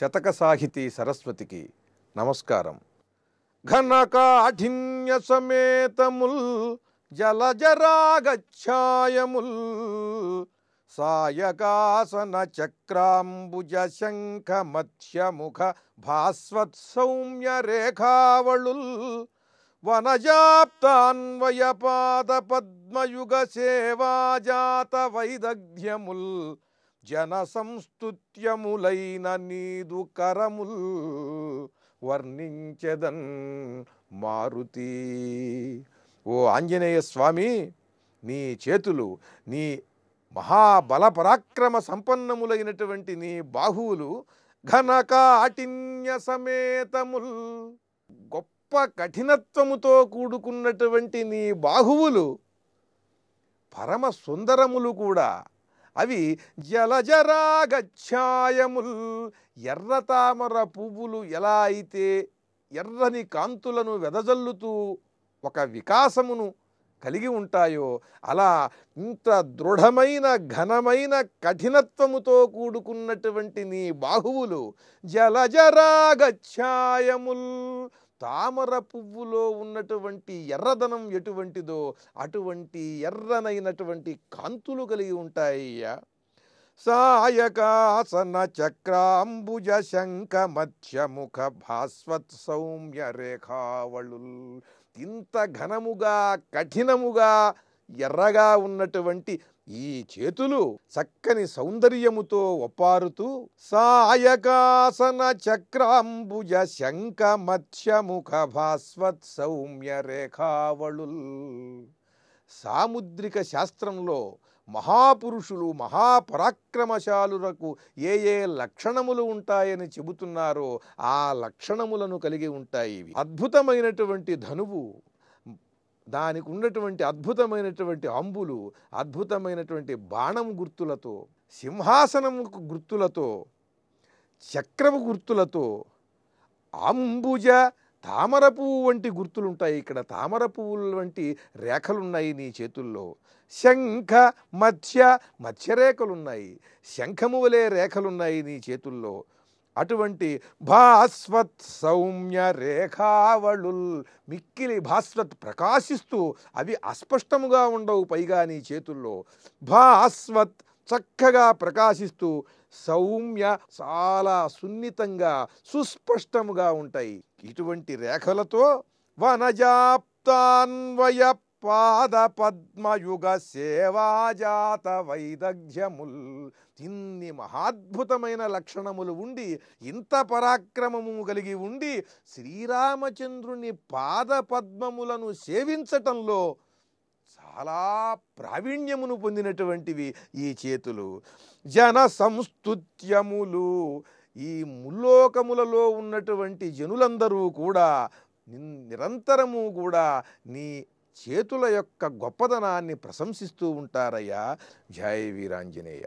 శతక సాహితీ సరస్వతికి నమస్కారం. ఘనకాఠిన్య సమేతముల్ జలజరాగఛాయముల్ సాయకాసన చక్రాంబుజ శంఖ మత్స్యముఖ భాస్వత్ సౌమ్య రేఖావళుల్ వనజాప్తాన్వయ పాద పద్మయుగ సేవాజాత వైదగ్ధ్యముల్ జన సంస్తుత్యములైన నీదు కరముల్ వర్ణించెదన్ మారుతి. ఓ ఆంజనేయ స్వామి నీ చేతులు నీ మహాబల పరాక్రమ సంపన్నములైనటువంటి నీ బాహువులు ఘనకాఠిన్య సమేతముల్. గొప్ప కఠినత్వముతో కూడుకున్నటువంటి నీ బాహువులు పరమ సుందరములు కూడా అవి జలజరాగఛాయముల్ ఎర్ర తామర పువ్వులు ఎలా అయితే ఎర్రని కాంతులను వెదజల్లుతూ ఒక వికాసమును కలిగి ఉంటాయో అలా ఇంత దృఢమైన ఘనమైన కఠినత్వముతో కూడుకున్నటువంటి నీ బాహువులు జలజరాగఛాయముల్ తామర పువ్వులో ఉన్నటువంటి ఎర్రదనం ఎటువంటిదో అటువంటి ఎర్రనైనటువంటి కాంతులు కలిగి ఉంటాయ్యా సాయకాసన చక్రాంబుజ శంఖ మధ్యముఖ భాస్వత్ సౌమ్య రేఖావళుల్. ఇంత ఘనముగా కఠినముగా ఎర్రగా ఉన్నటువంటి ఈ చేతులు చక్కని సౌందర్యముతో ఒప్పారుతూ సాయకాసన చక్రాంబుజ శంఖ మత్స్యముఖ భాస్వత్ సౌమ్య రేఖావళుల్ సాముద్రిక శాస్త్రంలో మహాపురుషులు మహాపరాక్రమశాలులకు ఏ ఏ లక్షణములు ఉంటాయని చెబుతున్నారో ఆ లక్షణములను కలిగి ఉంటాయి అద్భుతమైనటువంటి ధనువు దానికి ఉన్నటువంటి అద్భుతమైనటువంటి అంబులు అద్భుతమైనటువంటి బాణం గుర్తులతో సింహాసనము గుర్తులతో చక్రము గుర్తులతో అంబుజ తామర పువ్వు వంటి గుర్తులుంటాయి ఇక్కడ. తామర పువ్వుల వంటి రేఖలున్నాయి నీ చేతుల్లో. శంఖ మత్స్య మత్స్యరేఖలున్నాయి. శంఖము వలె రేఖలున్నాయి నీ చేతుల్లో. అటువంటి భాస్వత్ సౌమ్య రేఖావళుల్ మిక్కిలి భాస్వత్ ప్రకాశిస్తూ అవి అస్పష్టముగా ఉండవు పైగా నీ చేతుల్లో. భాస్వత్ చక్కగా ప్రకాశిస్తూ సౌమ్య చాలా సున్నితంగా సుస్పష్టముగా ఉంటాయి. ఇటువంటి రేఖలతో వనజాప్తాన్వయ పాద పద్మయుగ సేవాజాత వైదగ్ధ్యముల్ ఇన్ని మహాద్భుతమైన లక్షణములు ఉండి ఇంత పరాక్రమము కలిగి ఉండి శ్రీరామచంద్రుని పాద పద్మములను సేవించటంలో చాలా ప్రావీణ్యమును పొందినటువంటివి ఈ చేతులు. జన సంస్తుత్యములు ఈ ముల్లోకములలో ఉన్నటువంటి జనులందరూ కూడా నిన్- నిరంతరము కూడా నీ చేతుల యొక్క గొప్పదనాన్ని ప్రశంసిస్తూ ఉంటారయ్యా. జయ వీరాంజనేయ.